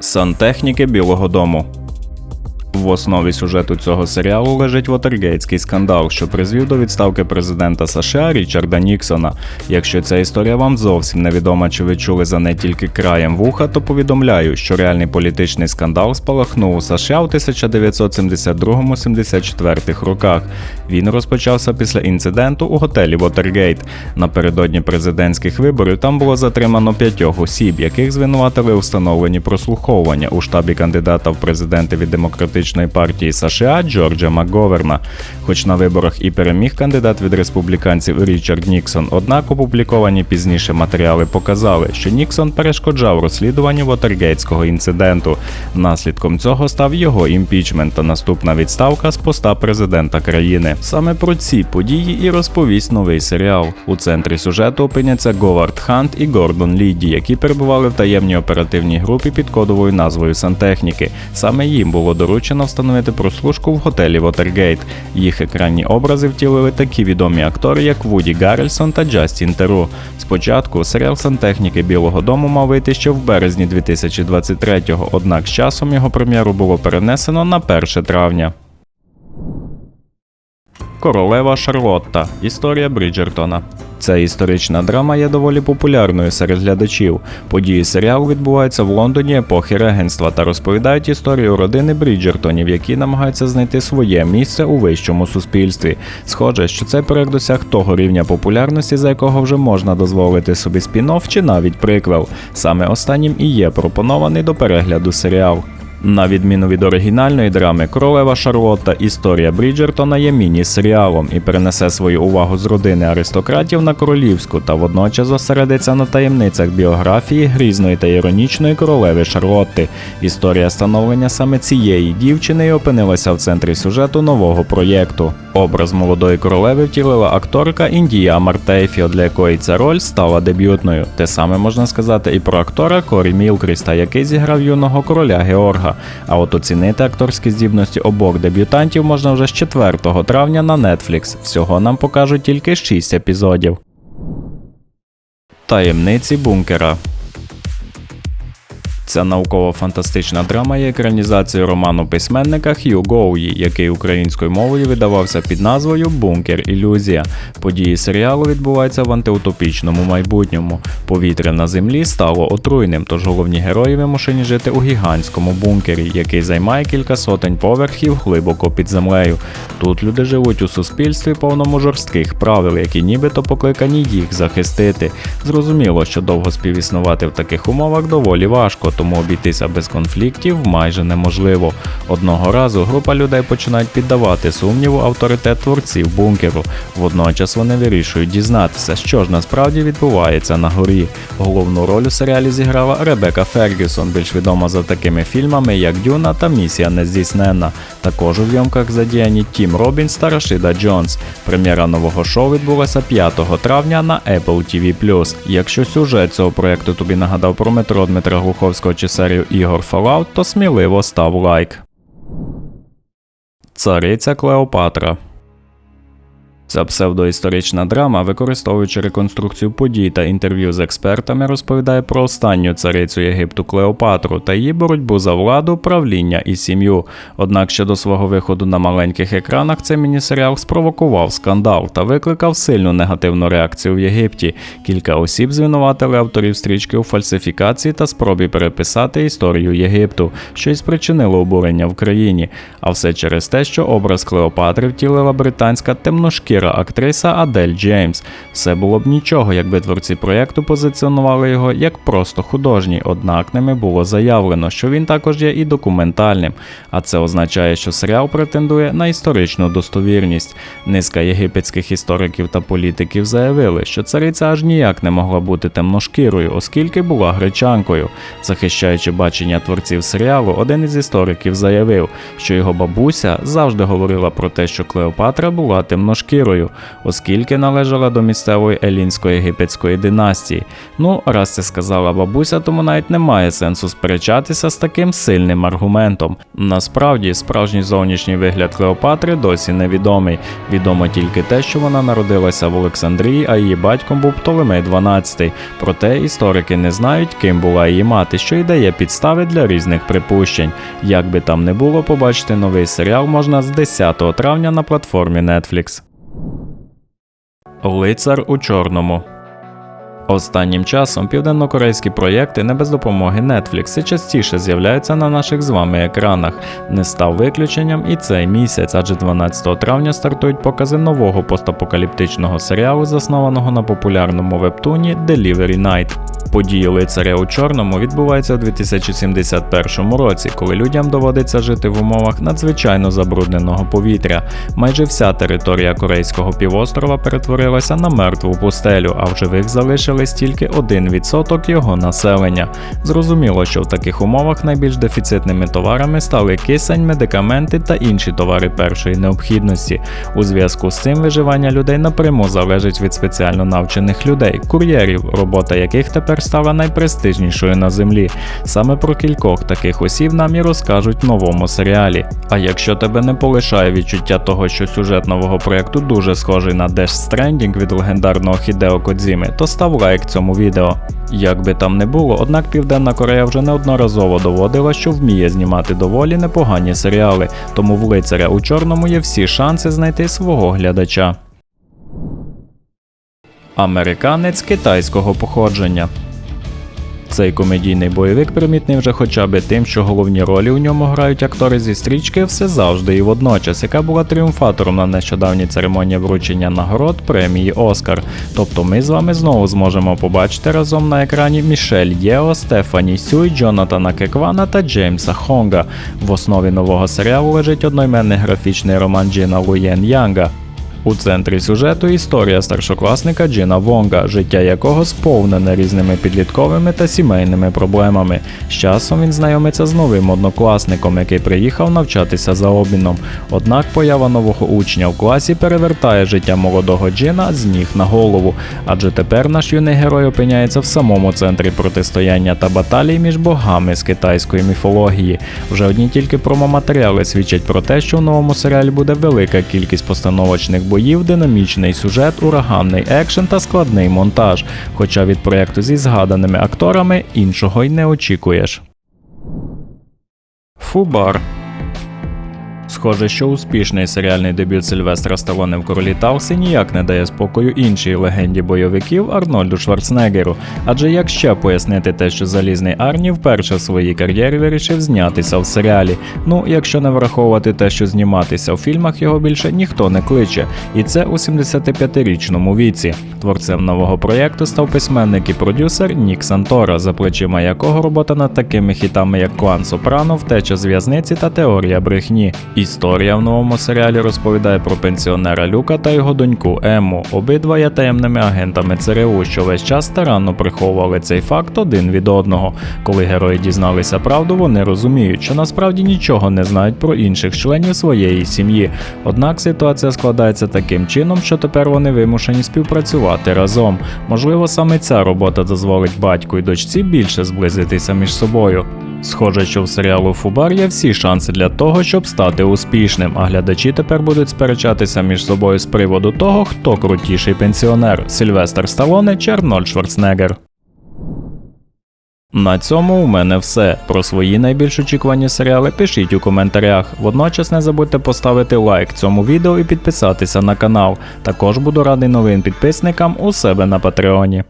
Сантехніки Білого Дому. В основі сюжету цього серіалу лежить Вотергейтський скандал, що призвів до відставки президента США Річарда Ніксона. Якщо ця історія вам зовсім невідома чи ви чули за не тільки краєм вуха, то повідомляю, що реальний політичний скандал спалахнув у США у 1972-74 роках. Він розпочався після інциденту у готелі Вотергейт. Напередодні президентських виборів там було затримано п'ятьох осіб, яких звинуватили у прослуховування у штабі кандидата в президенти від демократичної партії США Джорджа Макговерна. Хоч на виборах і переміг кандидат від республіканців Річард Ніксон, однак опубліковані пізніше матеріали показали, що Ніксон перешкоджав розслідуванню Вотергейтського інциденту. Наслідком цього став його імпічмент та наступна відставка з поста президента країни. Саме про ці події і розповість новий серіал. У центрі сюжету опиняться Говард Хант і Гордон Ліді, які перебували в таємній оперативній групі під кодовою назвою Сантехніки. Саме їм було доручено встановити прослушку в готелі Вотергейт. Їх екранні образи втілили такі відомі актори, як Вуді Гаррельсон та Джастін Теру. Спочатку серіал Сантехніки Білого Дому мав вийти ще в березні 2023-го, однак з часом його прем'єру було перенесено на 1 травня. Королева Шарлотта. Історія Бріджертона. Ця історична драма є доволі популярною серед глядачів. Події серіалу відбуваються в Лондоні епохи регенства та розповідають історію родини Бріджертонів, які намагаються знайти своє місце у вищому суспільстві. Схоже, що цей проект досяг того рівня популярності, за якого вже можна дозволити собі спін-офф чи навіть приквел. Саме останнім і є пропонований до перегляду серіал. На відміну від оригінальної драми, королева Шарлотта Історія Бріджертона є міні-серіалом і перенесе свою увагу з родини аристократів на королівську та водночас зосередиться на таємницях біографії грізної та іронічної королеви Шарлотти. Історія становлення саме цієї дівчини і опинилася в центрі сюжету нового проєкту. Образ молодої королеви втілила акторка Індія Мартейфіо, для якої ця роль стала дебютною. Те саме можна сказати і про актора Корі Мілкріста, який зіграв юного короля Георга. А от оцінити акторські здібності обох дебютантів можна вже з 4 травня на Netflix. Всього нам покажуть тільки 6 епізодів. Таємниці бункера. Ця науково-фантастична драма є екранізацією роману письменника Хью Гоуї, який українською мовою видавався під назвою Бункер Ілюзія. Події серіалу відбуваються в антиутопічному майбутньому. Повітря на землі стало отруйним, тож головні герої вимушені жити у гігантському бункері, який займає кілька сотень поверхів глибоко під землею. Тут люди живуть у суспільстві повному жорстких правил, які нібито покликані їх захистити. Зрозуміло, що довго співіснувати в таких умовах доволі важко тому обійтися без конфліктів майже неможливо. Одного разу група людей починають піддавати сумніву авторитет творців бункеру. Водночас вони вирішують дізнатися, що ж насправді відбувається на горі. Головну роль у серіалі зіграла Ребека Фергюсон, більш відома за такими фільмами, як Дюна та Місія Нездійсненна. Також у зйомках задіяні Тім Робінс та Рашида Джонс. Прем'єра нового шоу відбулася 5 травня на Apple TV+. Якщо сюжет цього проєкту тобі нагадав про метро Дмитра Глуховського чи серію ігор Fallout, то сміливо став лайк. Цариця Клеопатра Ця псевдоісторична драма, використовуючи реконструкцію подій та інтерв'ю з експертами, розповідає про останню царицю Єгипту Клеопатру та її боротьбу за владу, правління і сім'ю. Однак ще до свого виходу на маленьких екранах цей мінісеріал спровокував скандал та викликав сильну негативну реакцію в Єгипті. Кілька осіб звинуватили авторів стрічки у фальсифікації та спробі переписати історію Єгипту, що й спричинило обурення в країні. А все через те, що образ Клеопатри втілила британська темношкіра актриса Адель Джеймс. Все було б нічого, якби творці проєкту позиціонували його як просто художній, однак ними було заявлено, що він також є і документальним. А це означає, що серіал претендує на історичну достовірність. Низка єгипетських істориків та політиків заявили, що цариця аж ніяк не могла бути темношкірою, оскільки була гречанкою. Захищаючи бачення творців серіалу, один із істориків заявив, що його бабуся завжди говорила про те, що Клеопатра була темношкірою. Шкірою, оскільки належала до місцевої елінської єгипетської династії. Ну, раз це сказала бабуся, тому навіть немає сенсу сперечатися з таким сильним аргументом. Насправді, справжній зовнішній вигляд Клеопатри досі невідомий. Відомо тільки те, що вона народилася в Олександрії, а її батьком був Птолемей XII. Проте історики не знають, ким була її мати, що й дає підстави для різних припущень. Як би там не було, побачити новий серіал можна з 10 травня на платформі Netflix. Лицар у чорному. Останнім часом південнокорейські проєкти не без допомоги Netflix все частіше з'являються на наших з вами екранах. Не став виключенням і цей місяць, адже 12 травня стартують покази нового постапокаліптичного серіалу, заснованого на популярному вебтуні Delivery Night. Події лицаря у чорному відбуваються у 2071 році, коли людям доводиться жити в умовах надзвичайно забрудненого повітря. Майже вся територія корейського півострова перетворилася на мертву пустелю, а в живих залишились тільки 1% його населення. Зрозуміло, що в таких умовах найбільш дефіцитними товарами стали кисень, медикаменти та інші товари першої необхідності. У зв'язку з цим виживання людей напряму залежить від спеціально навчених людей, кур'єрів, робота яких тепер стала найпрестижнішою на землі. Саме про кількох таких осіб нам і розкажуть в новому серіалі. А якщо тебе не полишає відчуття того, що сюжет нового проєкту дуже схожий на Dash Stranding від легендарного Хідео Кодзіми, то став лайк цьому відео. Як би там не було, однак Південна Корея вже неодноразово доводила, що вміє знімати доволі непогані серіали, тому в лицаря у чорному є всі шанси знайти свого глядача. Американець китайського походження. Цей комедійний бойовик примітний вже хоча б тим, що головні ролі у ньому грають актори зі стрічки все завжди і водночас, яка була тріумфатором на нещодавній церемонії вручення нагород премії Оскар. Тобто ми з вами знову зможемо побачити разом на екрані Мішель Єо, Стефані Сюй, Джонатана Кеквана та Джеймса Хонга. В основі нового серіалу лежить одноіменний графічний роман Джина Луєн Янга. У центрі сюжету історія старшокласника Джина Вонга, життя якого сповнене різними підлітковими та сімейними проблемами. З часом він знайомиться з новим однокласником, який приїхав навчатися за обміном. Однак поява нового учня в класі перевертає життя молодого Джина з ніг на голову, адже тепер наш юний герой опиняється в самому центрі протистояння та баталій між богами з китайської міфології. Вже одні тільки промоматеріали свідчать про те, що в новому серіалі буде велика кількість постановочних боїв, динамічний сюжет, ураганний екшен та складний монтаж. Хоча від проєкту зі згаданими акторами іншого й не очікуєш. Фубар Схоже, що успішний серіальний дебют Сильвестра Сталоне в королі Талсі ніяк не дає спокою іншій легенді бойовиків Арнольду Шварценеггеру. Адже як ще пояснити те, що залізний Арні вперше в своїй кар'єрі вирішив знятися в серіалі. Ну, якщо не враховувати те, що зніматися в фільмах його більше ніхто не кличе, і це у 75-річному віці. Творцем нового проєкту став письменник і продюсер Нік Сантора, за плечима якого робота над такими хітами, як Клан Сопрано, Втеча з в'язниці та Теорія брехні. Історія в новому серіалі розповідає про пенсіонера Люка та його доньку Емму. Обидва є таємними агентами ЦРУ, що весь час старанно приховували цей факт один від одного. Коли герої дізналися правду, вони розуміють, що насправді нічого не знають про інших членів своєї сім'ї. Однак ситуація складається таким чином, що тепер вони вимушені співпрацювати разом. Можливо, саме ця робота дозволить батьку і дочці більше зблизитися між собою. Схоже, що в серіалу Фубар є всі шанси для того, щоб стати успішним, а глядачі тепер будуть сперечатися між собою з приводу того, хто крутіший пенсіонер Сільвестр Сталоне чи Арнольд Шварценеггер. На цьому у мене все. Про свої найбільш очікувані серіали пишіть у коментарях. Водночас не забудьте поставити лайк цьому відео і підписатися на канал. Також буду радий новим підписникам у себе на Патреоні.